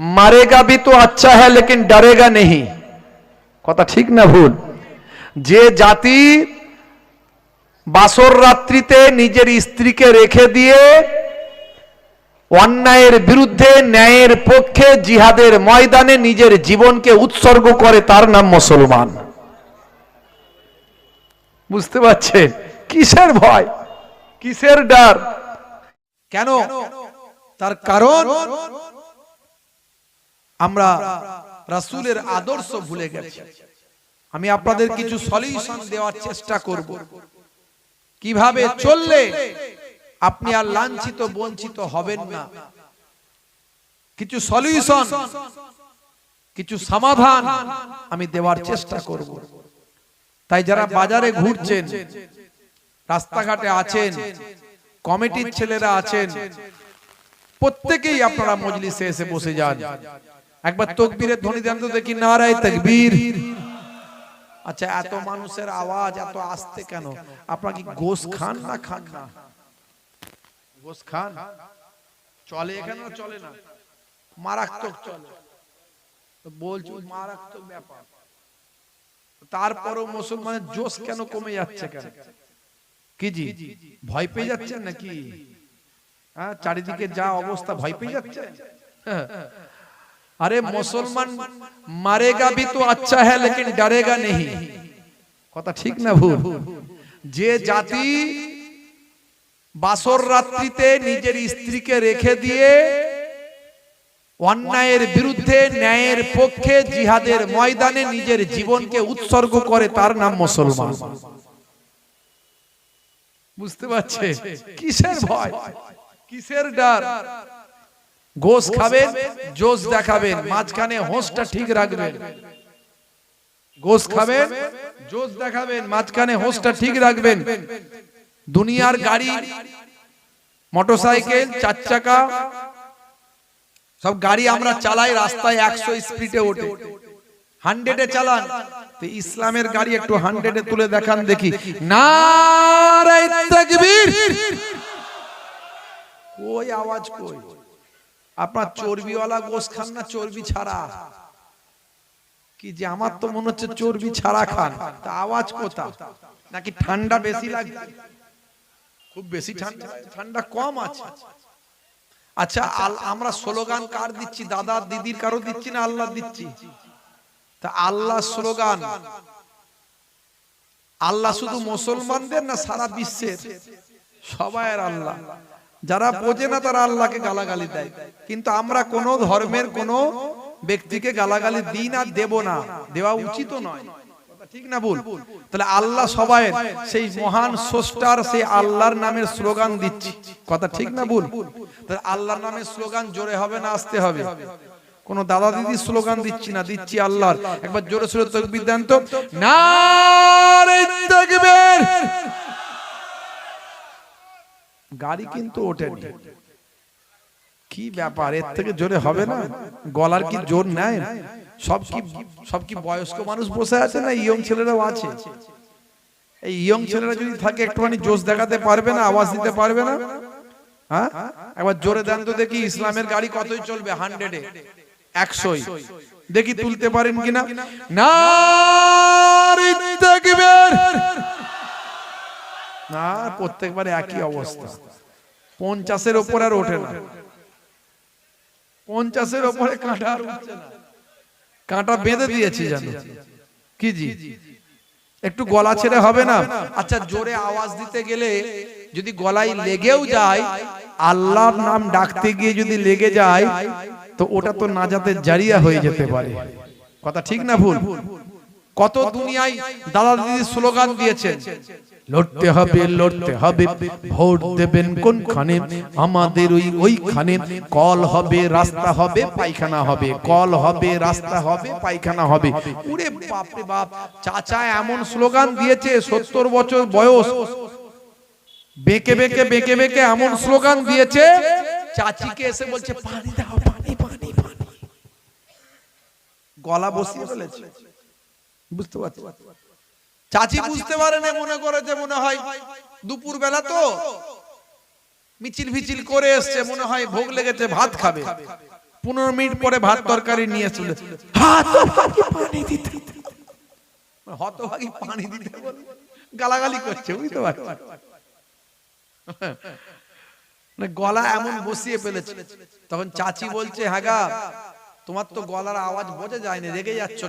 Marega V তো আচ্ছা হ্যাঁ লেকিন ডরেগা নেই কথা ঠিক না ভুল? যে জাতি বাসর রাত্রিতে নিজের স্ত্রীকে রেখে দিয়ে অন্যায়ের বিরুদ্ধে, ন্যায়ের পক্ষে জিহাদের ময়দানে নিজের জীবনকে উৎসর্গ করে, তার নাম মুসলমান। বুঝতে পারছেন? কিসের ভয়? কিসের ডার? কেন? তার কারণ? আমরা রাসূলের আদর্শ ভুলে গেছি। আমি আপনাদের কিছু সলিউশন দেওয়ার চেষ্টা করব। কীভাবে চললে আপনি আর লাঞ্ছিত, বঞ্চিত হবেন না? কিছু সলিউশন কিছু সমাধান আমি দেওয়ার চেষ্টা করব। তাই যারা বাজারে ঘুরছেন রাস্তাঘাটে আছেন কমিটির ছেলেরা আছেন। প্রত্যেকেই আপনারা মজলিসে এসে বসে যান। একবার তকবীরের ধ্বনি দেন তো দেখি নারায় তকবীর। আচ্ছা এত মানুষের আওয়াজ এত আসতে কেন? আপনারা কি গোস খান না খান না? গোস খান? চলে এখানে চলে না? মারাত্মক চলে। তো বলছি মারাত্মক ব্যাপার। তারপরও মুসলমানের জোশ কেন কমে যাচ্ছে কেন? ভয় পেয়ে যাচ্ছেন নাকি? হ্যাঁ, হ্যাঁ, চারিদিকে যা অবস্থা ভয় পেয়ে যাচ্ছে। আরে মুসলমান মারেগা ভি তো আচ্ছা, আচ্ছা হ্যাঁ লেকিন হ্যাঁ, ডরেগা নেই কথা ঠিক না ভুল? যে জাতি বাসর রাত্রিতে নিজের স্ত্রীকে রেখে দিয়ে অন্যায়ের বিরুদ্ধে ন্যায়ের পক্ষে জিহাদের ময়দানে নিজের জীবনকে উৎসর্গ করে তার নাম মুসলমান। বুঝতে পারছে? কিসের ভয়? কিসের ডার? গোস খাবেন জোস দেখাবেন মাঝখানে হোঁসটা ঠিক রাখবেন। গোস খাবেন জোস দেখাবেন মাঝখানে হোঁসটা ঠিক রাখবেন। দুনিয়ার গাড়ি মোটরসাইকেল চার চাকা সব গাড়ি আমরা চালাই রাস্তায় একশো স্পিডে ওঠে। হান্ড্রেডে চালান। তো ইসলামের গাড়ি একটু হান্ড্রেডে তুলে দেখান দেখি। না কই আওয়াজ কই? আপনার চর্বিওয়ালা গোস খান না চর্বি ছাড়া? কি যে আমার তো মনে হচ্ছে চর্বি ছাড়া খান। তা আওয়াজ কোথা? নাকি ঠান্ডা বেশি লাগছে? খুব বেশি ঠান্ডা ঠান্ডা কম আছে। আচ্ছা আমরা স্লোগান কার দিচ্ছি? দাদা দিদির কারও দিচ্ছি না আল্লাহ দিচ্ছি? তা আল্লাহ স্লোগান। আল্লাহ শুধু মুসলমানদের না সারা বিশ্বের? সবাই আল্লাহ। যারা বোঝে না তারা আল্লাহকে গালাগালি দেয়। কিন্তু আমরা কোন ধর্মের কোন ব্যক্তিকে গালাগালি দিই না দেব না। দেওয়া উচিত নয়। ঠিক না ভুল? তাহলে আল্লাহ সবাই সেই মহান স্রষ্টার সেই আল্লাহর নামের স্লোগান দিচ্ছি। কথা ঠিক না ভুল? তাহলে আল্লাহর নামের স্লোগান জোরে হবে না আসতে হবে? কোন দাদা দিদি স্লোগান দিচ্ছি না, দিচ্ছি আল্লাহর। একবার জোরে সোরে তকবীর তো। নারে গাড়ি কিন্তু ওঠেনি। কি ব্যাপার? এর থেকে জোরে হবে না? গলার কি জোর নেয় সব কি সব কি বয়স্ক মানুষ বসে আছে না ইয়ং ছেলেরাও আছে? এই ইয়ং ছেলেরা যদি থাকে, একটুখানি জোশ দেখাতে পারবে না, আওয়াজ দিতে পারবে না? হ্যাঁ? একবার জোরে দেন তো দেখি ইসলামের গাড়ি কতই চলবে হান্ড্রেডে একশোই। দেখি তুলতে পারেন কিনা? না না প্রত্যেকবারে একই অবস্থা। পঞ্চাশের ওপর আর ওঠে না। পঞ্চাশের ওপরে কাঁটা আর উঠছে না। কাঁটা বেঁধে দিয়েছি জানো। কি জি? একটু গলা ছেড়ে হবে না? আচ্ছা জোরে আওয়াজ দিতে গেলে যদি গলায় লেগেও যায় আল্লাহর নাম ডাকতে গিয়ে যদি লেগে যায় তো ওটা তো নাজাতের জারিয়া হয়ে যেতে পারে। কথা ঠিক না ভুল? কত দুনিয়ায় দাদা দিদি স্লোগান দিয়েছেন, লড়তে হবে লড়তে হবে, ভোট দেবেন কোনখানে? আমাদের ওই ওইখানে কল হবে, রাস্তা হবে, পায়খানা হবে, কল হবে, রাস্তা হবে, পায়খানা হবে। উরে বাপরে বাপ, চাচা এমন স্লোগান দিয়েছে সত্তর বছর বয়স। বেঁকে বেঁকে বেঁকে বেঁকে এমন স্লোগান দিয়েছে, চাচিকে এসে বলছে, পানি দাও গলা বসিয়ে ফেলেছে বুঝতে পারছি। চাচি বুঝতে পারে না মনে করে যে মনে হয় দুপুর বেলা তো মিছিল ফিছিল করে এসছে মনে হয় ভোগ লেগেছে ভাত খাবে। পনেরো মিনিট পরে ভাত তরকারি নিয়ে চলে পানি দিতে। হতভাগী পানি দিতে গালাগালি করছে বুঝতে পারছি। মানে গলা এমন বসিয়ে ফেলেছে। তখন চাচি বলছে হ্যাঁ গা, তোমার তো গলার আওয়াজ বোঝা যায়নি রেগে যাচ্ছ